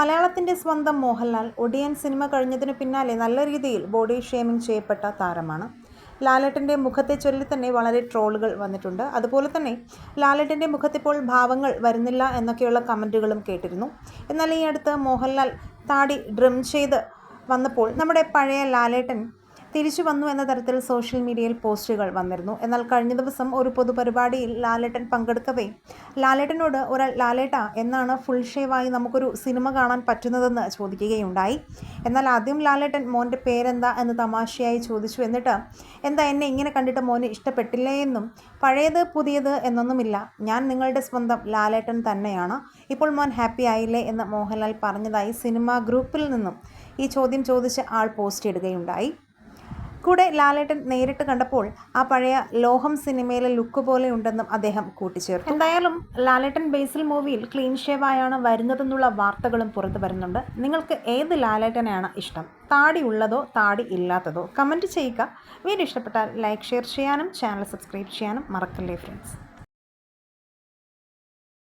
മലയാളത്തിന്റെ സ്വന്തം മോഹൻലാൽ ഒടിയൻ സിനിമ കഴിഞ്ഞതിനു പിന്നാലെ നല്ല രീതിയിൽ ബോഡി ഷേമിംഗ് ചെയ്യപ്പെട്ട താരമാണ്. ലാലേട്ടന്റെ മുഖത്തെ ചൊല്ലി തന്നെ വളരെ ട്രോളുകൾ വന്നിട്ടുണ്ട്. അതുപോലെ തന്നെ ലാലേട്ടന്റെ മുഖത്തിപ്പോൾ ഭാവങ്ങൾ വരുന്നില്ല എന്നൊക്കെയുള്ള കമന്റുകളും കേട്ടിരുന്നു. എന്നാൽ ഈ അടുത്ത് മോഹൻലാൽ താടി ഡ്രിം ചെയ്ത് വന്നപ്പോൾ നമ്മുടെ പഴയ ലാലേട്ടൻ തിരിച്ചു വന്നു എന്ന തരത്തിൽ സോഷ്യൽ മീഡിയയിൽ പോസ്റ്റുകൾ വന്നിരുന്നു. എന്നാൽ കഴിഞ്ഞ ദിവസം ഒരു പൊതുപരിപാടിയിൽ ലാലേട്ടൻ പങ്കെടുക്കവേ ലാലേട്ടനോട് ഒരാൾ ലാലേട്ട എന്നാണ് ഫുൾ ഷേവായി നമുക്കൊരു സിനിമ കാണാൻ പറ്റുന്നതെന്ന് ചോദിക്കുകയുണ്ടായി. എന്നാൽ ആദ്യം ലാലേട്ടൻ മോന്റെ പേരെന്താ എന്ന് തമാശയായി ചോദിച്ചു. എന്നിട്ട് എന്താ എന്നെ ഇങ്ങനെ കണ്ടിട്ട് മോന് ഇഷ്ടപ്പെട്ടില്ലേ എന്നും? പഴയത് പുതിയത് എന്നൊന്നുമില്ല. ഞാൻ നിങ്ങളുടെ സ്വന്തം ലാലേട്ടൻ തന്നെയാണ്. ഇപ്പോൾ മോൻ ഹാപ്പി ആയില്ലേ എന്ന് മോഹൻലാൽ പറഞ്ഞതായി സിനിമാ ഗ്രൂപ്പിൽ നിന്നും ഈ ചോദ്യം ചോദിച്ച് ആൾ പോസ്റ്റ് ഇടുകയുണ്ടായി. കൂടെ ലാലേട്ടൻ നേരിട്ട് കണ്ടപ്പോൾ ആ പഴയ ലോഹം സിനിമയിലെ ലുക്ക് പോലെ ഉണ്ടെന്നും അദ്ദേഹം കൂട്ടിച്ചേർത്തു. എന്തായാലും ലാലേട്ടൻ ബേസിൽ മൂവിയിൽ ക്ലീൻ ഷേവായാണ് വരുന്നതെന്നുള്ള വാർത്തകളും പുറത്തു വരുന്നുണ്ട്. നിങ്ങൾക്ക് ഏത് ലാലേട്ടനെയാണ് ഇഷ്ടം? താടി ഉള്ളതോ താടി ഇല്ലാത്തതോ? കമന്റ് ചെയ്യുക. വീഡിയോ ഇഷ്ടപ്പെട്ടാൽ ലൈക്ക് ഷെയർ ചെയ്യാനും ചാനൽ സബ്സ്ക്രൈബ് ചെയ്യാനും മറക്കല്ലേ ഫ്രണ്ട്സ്